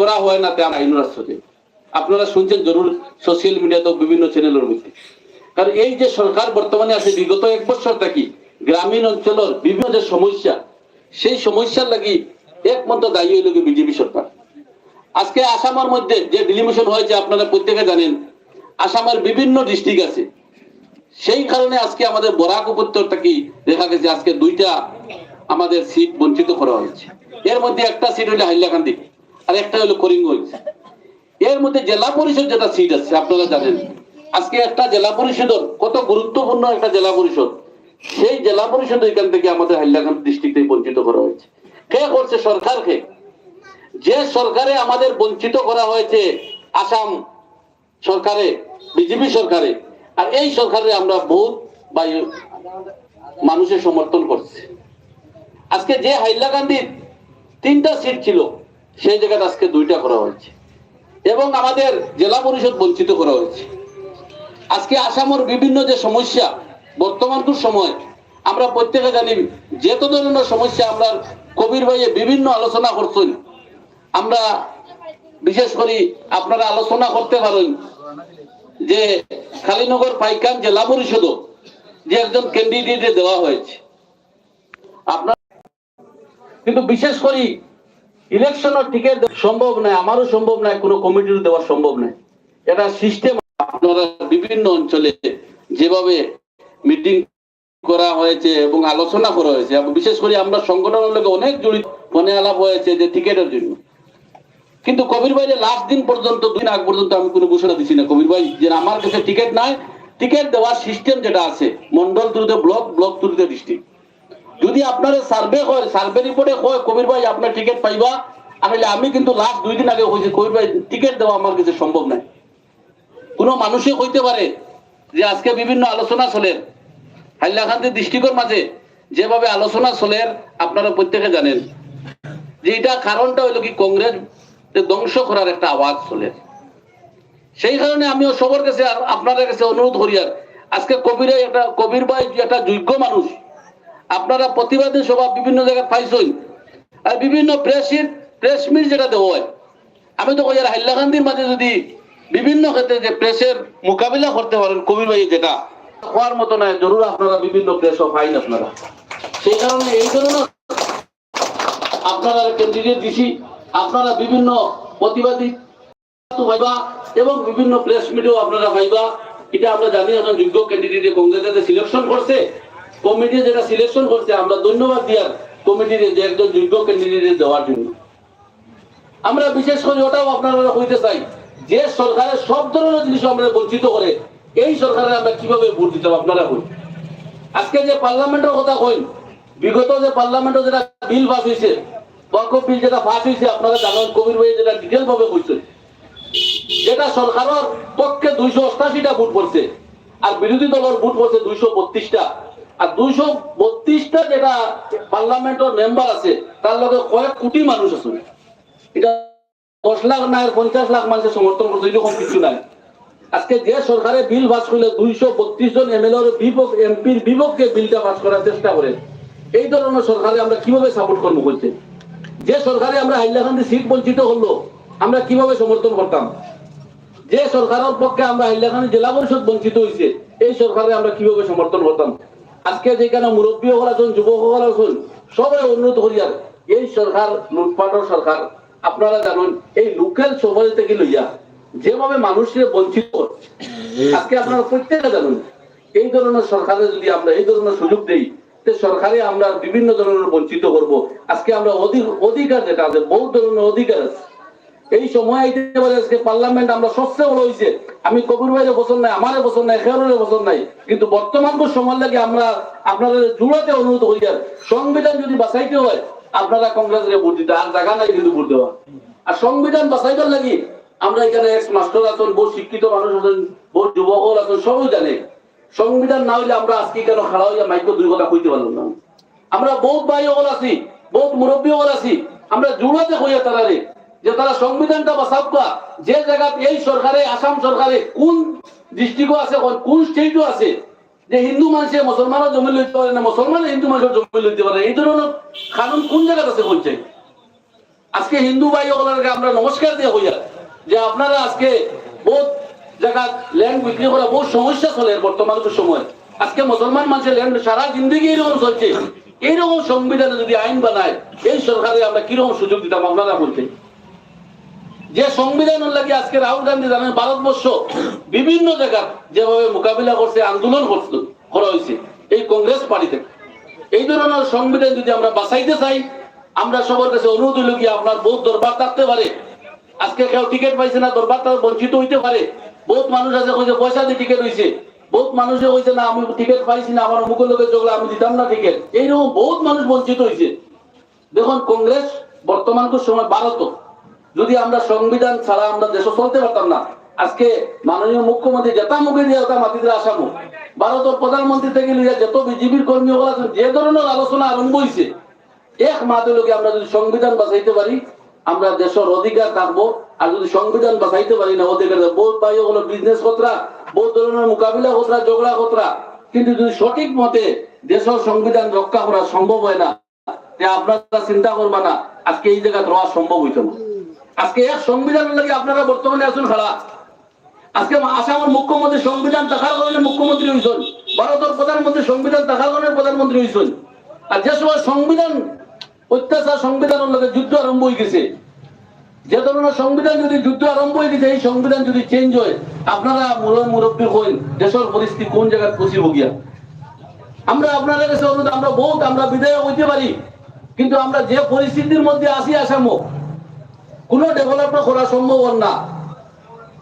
করা হয় না তেমন আইন রাষ্ট্রতে আপনারা শুনছেন জরুর সোশ্যাল মিডিয়াতে বিভিন্ন চ্যানেলের মধ্যে। কারণ এই যে সরকার বর্তমানে আছে, বিগত এক বছর থাকি গ্রামীণ অঞ্চলের বিভিন্ন যে সমস্যা, সেই সমস্যার লাগি একমাত্র দায়ী হইল বিজেপি সরকার। আজকে আসামের মধ্যে যে ডিলিমিশন হয়েছে, আপনারা প্রত্যেকে জানেন, আসামের বিভিন্ন ডিস্ট্রিক্ট আছে। সেই কারণে আজকে আমাদের বরাক উপত্যর থেকে দেখা গেছে, আজকে দুইটা আমাদের সিট বঞ্চিত করা হয়েছে। এর মধ্যে একটা সিট হইল হাইলাকান্দি। আর একটা হলো করিমগঞ্জ। এর মধ্যে জেলা পরিষদ যেটা সিট আছে, আপনারা জানেন। আজকে একটা জেলা পরিষদের কত গুরুত্বপূর্ণ একটা জেলা পরিষদ, সেই জেলা পরিষদ এখান থেকে আমাদের হাইলাকান্দি ডিস্ট্রিক্টে বঞ্চিত করা হয়েছে। কে করছে? সরকারকে যে সরকারে আমাদের বঞ্চিত করা হয়েছে আসাম সরকারে, বিজেপি সরকারে, আর এই সরকারে আমরা বহুত মানুষের সমর্থন করছে। আজকে যে হাইলাকান্দির তিনটা সিট ছিল সেই জায়গায় আজকে দুইটা করা হয়েছে। এবং আমাদের জেলা পরিষদ বঞ্চিত করা হয়েছে। আজকে আসামের বিভিন্ন যে সমস্যা, বর্তমান সময়, আমরা প্রত্যেকে জানি যেত ধরনের সমস্যা আমরা কবির ভাইয়ে বিভিন্ন আলোচনা করছেন। আমরা বিশেষ করে আপনারা আলোচনা করতে পারেন যে কালীনগর পাইকান জেলা পরিষদ যে একজন ক্যান্ডিডেট দেওয়া হয়েছে। আপনার কিন্তু বিশেষ করে ইলেকশনের টিকিট সম্ভব নয়, আমারও সম্ভব নয়, কোনো কমিটির দেওয়া সম্ভব নয়। এটা সিস্টেম আপনারা বিভিন্ন অঞ্চলে যেভাবে মিটিং করা হয়েছে এবং আলোচনা করা হয়েছে বিশেষ করে আমরা সংগঠনের লোক অনেক জড়িত মনে আলাপ হয়েছে যে টিকিটের জন্য। কিন্তু কবির ভাই যে লাস্ট দিন পর্যন্ত, দুই আগ পর্যন্ত আমি কোনো ঘোষণা দিচ্ছি না। কবির ভাই, যে আমার কাছে টিকিট নাই, টিকিট দেওয়ার সিস্টেম যেটা আছে, মন্ডল থ্রুতে ব্লক ব্লক থ্রুতে ডিস্ট্রিক্ট যদি আপনার সার্ভে হয় সার্ভে রিপোর্টে হয় কবির ভাই, আপনার টিকিট পাইবা? আসলে আমি কিন্তু লাস্ট দুই দিন আগে হয়েছে কবির ভাই টিকিট দেওয়া আমার কাছে সম্ভব নাই। কোনো মানুষে হইতে পারে যে আজকে বিভিন্ন আলোচনা চলে। হাইলাকান্দি ডিস্ট্রিক্টের মাঝে যেভাবে আলোচনা চলে, আপনারা প্রত্যেকে জানেন। যে এটা কারণটা হইল কি, কংগ্রেস ধ্বংস করার একটা আওয়াজ চলে। সেই কারণে আমিও সবার কাছে আপনাদের কাছে অনুরোধ করি আর। আজকে কবির একটা, কবির ভাই একটা যোগ্য মানুষ আপনারা প্রতিবাদী সভা বিভিন্ন জায়গায় পাইছেন আর বিভিন্ন প্রেস প্রেস মিট যেটা হয়। আমি তো কই, আর হাইলাকান্দির মাঝে যদি বিভিন্ন ক্ষেত্রে যে প্রেসের মোকাবিলা করতে পারেন, কবির ভাই যেটা হওয়ার মতো নয় জরুর আপনারা বিভিন্ন প্রেস পাইন আপনারা। সেই কারণে এই ধরনের আপনারা ক্যান্ডিডেট দিছি, আপনারা বিভিন্ন প্রতিবাদী পাইবা এবং বিভিন্ন প্রেস মিটেও আপনারা পাইবা। এটা আমরা জানি, একজন যোগ্য ক্যান্ডিডেট কংগ্রেসে সিলেকশন করছে কমিটি যেটা সিলেকশন করছে, আমরা ধন্যবাদ দিয়ার কমিটির যে একজন যোগ্য ক্যান্ডিডেট দেওয়ার জন্য। আমরা বিশেষ করে ওটাও আপনারা হইতে চাই, যে সরকারের সব ধরনের জিনিস আমরা বঞ্চিত করে, এই সরকারে আমরা কীভাবে ভোট দিতাম আপনারা কই আজকে যে পার্লামেন্টের কথা কই বিগত যে পার্লামেন্টে যেটা বিল পাস হয়েছে ওয়াকফ বিল যেটা পাস হয়েছে আপনারা জানেন কবির ভাই যেটা ডিটেল ভাবে কইছে যেটা সরকারের পক্ষে দুইশো অষ্টাশিটা ভোট পড়ছে, আর বিরোধী দলের ভোট পড়ছে দুইশো বত্রিশটা। আর দুইশো বত্রিশটা যেটা পার্লামেন্টের মেম্বার আছে, তার লগে কয়েক কোটি মানুষ আছে। এটা দশ লাখ নাই পঞ্চাশ লাখ মানুষের সমর্থন করছে, এরকম কিছু নাই। আজকে যে সরকারে বিল পাস করলে দুইশো বত্রিশ জন এমএলএ বিপক্ষ এমপির বিপক্ষে বিলটা পাস করার চেষ্টা করে, এই ধরনের সরকারে আমরা কীভাবে সাপোর্ট করব বলছে? যে সরকারে আমরা হাইলাকান্দি সিট বঞ্চিত হলো আমরা কীভাবে সমর্থন করতাম? যে সরকারের পক্ষে আমরা হাইলাকান্দি জেলা পরিষদ বঞ্চিত হয়েছে এই সরকারে আমরা কীভাবে সমর্থন করতাম? আজকে যেখানে মুরব্বী হল আছেন যুবক হল আছেন সবাই অনুরোধ করি আর, এই সরকার, লুটপাটের সরকার, আপনারা জানেন, এই লোকাল সমাজ থেকে লইয়া, যেভাবে মানুষের বঞ্চিত আজকে আপনারা প্রত্যেকে জানেন, এই ধরনের সরকারে যদি আমরা এই ধরনের সুযোগ দেই, তে সরকারে আমরা বিভিন্ন ধরনের বঞ্চিত করব। আজকে আমরা অধিক অধিকার যেটা আছে, বহু ধরনের অধিকার আছে। এই সময় আইতে পারে, আজকে পার্লামেন্ট আমরা সবচেয়ে বড় হয়েছে আমি কবির ভাইয়ের বছর নাই, আমার বছর নাই খেয়ালের বছর নাই, কিন্তু বর্তমান সময় লাগে আমরা আপনাদের জুড়াতে অনুরোধ করি আর সংবিধান যদি বাঁচাইতে হয়, আপনারা কংগ্রেসের ভোট দিতে, আর জায়গা নাই কিন্তু ভোট দেওয়া আর সংবিধান বাঁচাইবার লাগি আমরা এখানে এক্স মাস্টার আছেন, বহু শিক্ষিত মানুষ আছেন, বহু যুবক আছেন, সবাই জানে। সংবিধান না হইলে আমরা আজকে কেন খাড়া হইয়া মাইক দুই কথা কইতে পারলাম না। আমরা বহুত ভাই হল আছি, বহুত মুরব্বী হল আছি, আমরা জুড়াতে হইয়া তারারে যে তারা সংবিধানটা বাঁচাবা যে জায়গা এই সরকারে, আসাম সরকারে কোন ডিস্ট্রিক্টও আছে, কোন স্টেটও আছে, যে হিন্দু মানুষে মুসলমানও জমি লইতে পারে না মুসলমান হিন্দু মানুষের জমি লইতে পারে এই ধরনের কানুন কোন জায়গাতে আছে বলছে? আজকে হিন্দু ভাই ওগুলাকে আমরা নমস্কার দিয়ে হইয়া যে আপনারা আজকে বহুত জায়গা ল্যান্ড বিক্রি করা বহু সমস্যা চলে বর্তমান সময়। আজকে মুসলমান মানুষের ল্যান্ড সারা জিন্দগি এরকম চলছে। এইরকম সংবিধানে যদি আইন বানায়, এই সরকারে আমরা কীরকম সুযোগ দিতাম, আপনারা বলতে যে সংবিধান লাগে আজকে রাহুল গান্ধী জানেন, ভারতবর্ষ বিভিন্ন জায়গা যেভাবে মোকাবিলা করছে, আন্দোলন করছে, করা হয়েছে, এই কংগ্রেস পার্টি থেকে এই ধরনের সংবিধান যদি আমরা বাঁচাইতে চাই, আমরা সবার কাছে অনুরোধ হইল কি আপনার বহুত দরবার থাকতে পারে। আজকে কেউ টিকিট পাইছে না, দরবার তার বঞ্চিত হইতে পারে। বহুত মানুষ আছে কইছে, পয়সা দিয়ে টিকিট হইছে। বহুত মানুষে কইছে, না, আমি টিকিট পাইছি না, আমার মুখের লোকের জগলা আমি দিতাম না টিকিট। এইরকম বহুত মানুষ বঞ্চিত হইছে। দেখুন, কংগ্রেস বর্তমানকার সময় ভারত যদি আমরা সংবিধান ছাড়া আমরা দেশ চলতে পারতাম না, আজকে মাননীয় মুখ্যমন্ত্রী যেটা মুখে দিয়ে ওটা মাটিতে আসামো ভারতের প্রধানমন্ত্রী থেকে লিয়ে যত বিজেপির কর্মী আছেন যে ধরনের আলোচনা আরম্ভ হয়েছে এক লোকে আমরা যদি সংবিধান বাঁচাইতে পারি, আমরা দেশের অধিকার থাকব, আর যদি সংবিধান বাঁচাইতে পারি না, অধিকার। বহুত ভাই হলো বিজনেস কতরা বহুত ধরনের মোকাবিলা কতরা ঝগড়া কতরা কিন্তু যদি সঠিক মতে দেশের সংবিধান রক্ষা করা সম্ভব হয় না আপনারা চিন্তা করবা না, আজকে এই জায়গা রওয়া সম্ভব হইতো না আজকে সংবিধান লাগে আপনারা বর্তমানে আসুন খাড়া আজকে আসামের মুখ্যমন্ত্রী সংবিধান থাকার কারণে মুখ্যমন্ত্রী হয়েছেন ভারতের প্রধানমন্ত্রী সংবিধান থাকার কারণে প্রধানমন্ত্রী হয়েছেন আর যে সময় সংবিধান, অত্যাচার সংবিধানের লগে যুদ্ধ আরম্ভ হয়ে গেছে, যে ধরনের সংবিধান যদি যুদ্ধ আরম্ভ হয়ে গেছে, এই সংবিধান যদি চেঞ্জ হয়, আপনারা মুরব্বী মুরব্বী হইন, দেশের পরিস্থিতি কোন জায়গায় পৌঁছিব গিয়া? আমরা আপনাদের কাছে অনুরোধ, আমরা বহুত, আমরা বিধায়ক হইতে পারি, কিন্তু আমরা যে পরিস্থিতির মধ্যে আসি আসামো কোনো ডেভেলপমেন্ট করা সম্ভব না।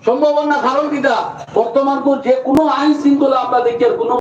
সম্ভব না কারণ কিটা? বর্তমান যে কোনো আইন শৃঙ্খলা আমরা দেখি কোনো